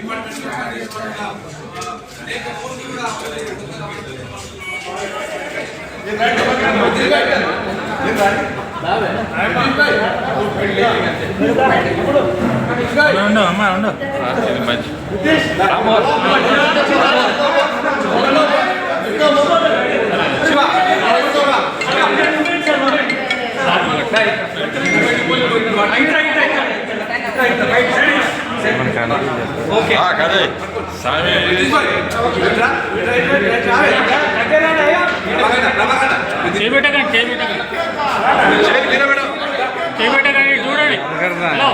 Department తీసుకున్న అనేక కోర్సులు కూడా ఉండు అమ్మా ఉండు చేయబెట్టకండి చేయబెట్టకండి చేయబెట్టకండి చూడండి. Hello.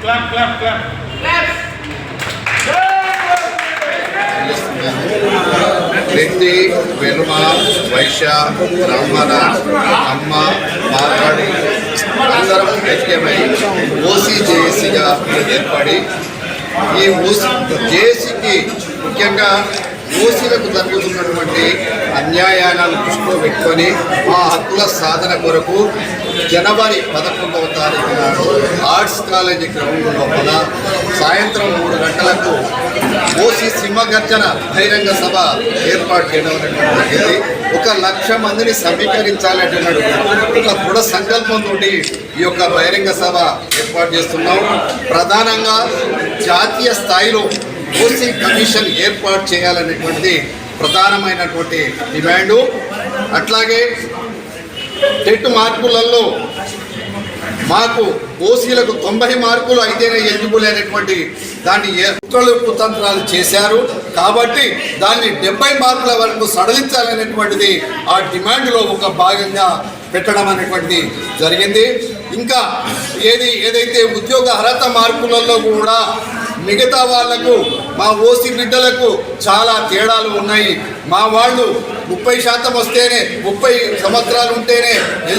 Clap clap. Clap. Reddy వెనుమ Vysya బ్రాహ్మణ అమ్మ మార్వాడి అందరం ఐక్యమై ఓసీ జేఏసీగా ఏర్పడి ఈ ఓసీ జేఏసీకి ముఖ్యంగా ఓసీలకు జరుగుతున్నటువంటి అన్యాయాలను దృష్టిలో పెట్టుకొని ఆ హక్కుల సాధన కొరకు జనవరి పదకొండవ తారీఖు నాడు ఆర్ట్స్ కాలేజీ గ్రౌండ్ లోపల సాయంత్రం మూడు గంటలకు శ్రీ సింహగర్జన బహిరంగ సభ ఏర్పాటు చేయడం జరిగింది. ఒక లక్ష మందిని సమీకరించాలంటున్నాడు ఒక దృఢ సంకల్పంతో ఈ యొక్క బహిరంగ సభ ఏర్పాటు చేస్తున్నాం. ప్రధానంగా జాతీయ స్థాయిలో ఓసీ కమిషన్ ఏర్పాటు చేయాలనేటువంటిది ప్రధానమైనటువంటి డిమాండు. అట్లాగే టెట్ మార్పులలో మాకు ఓసీలకు తొంభై మార్కులు అయితేనే ఎలిజిబుల్ అనేటువంటి దాన్ని ఏ కుట్రలు కుతంత్రాలు చేశారు. కాబట్టి దాన్ని డెబ్బై మార్కుల వరకు సడలించాలనేటువంటిది ఆ డిమాండ్లో ఒక భాగంగా పెట్టడం అనేటువంటిది జరిగింది. ఇంకా ఏది ఏదైతే ఉద్యోగ అర్హత మార్కులలో కూడా మిగతా వాళ్ళకు మా ఓసీ బిడ్డలకు చాలా తేడాలు ఉన్నాయి. మా వాళ్ళు ముప్పై శాతం వస్తేనే ముప్పై సంవత్సరాలు ఉంటేనే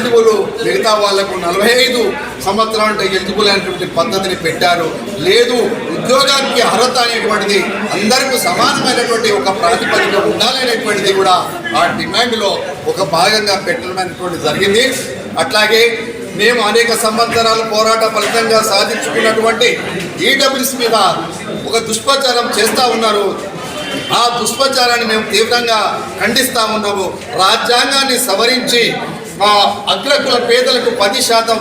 ఎలిజిబుల్ మిగతా వాళ్ళకు నలభై ఐదు సంవత్సరాలు ఉంటే ఎలిజిబుల్ అనేటువంటి పద్ధతిని పెట్టారు. లేదు ఉద్యోగానికి అర్హత అనేటువంటిది అందరికీ సమానమైనటువంటి ఒక ప్రాతిపదిక ఉండాలనేటువంటిది కూడా ఆ డిమాండ్లో ఒక భాగంగా పెట్టడం అనేటువంటి జరిగింది. అట్లాగే మేము అనేక సంవత్సరాల పోరాట ఫలితంగా సాధించుకున్నటువంటి ఈడబ్ల్యూస్ మీద ఒక దుష్ప్రచారం చేస్తూ ఉన్నారు. ఆ దుష్ప్రచారాన్ని మేము తీవ్రంగా ఖండిస్తూ ఉన్నాము. రాజ్యాంగాన్ని సవరించి మా అగ్రకుల పేదలకు పది శాతం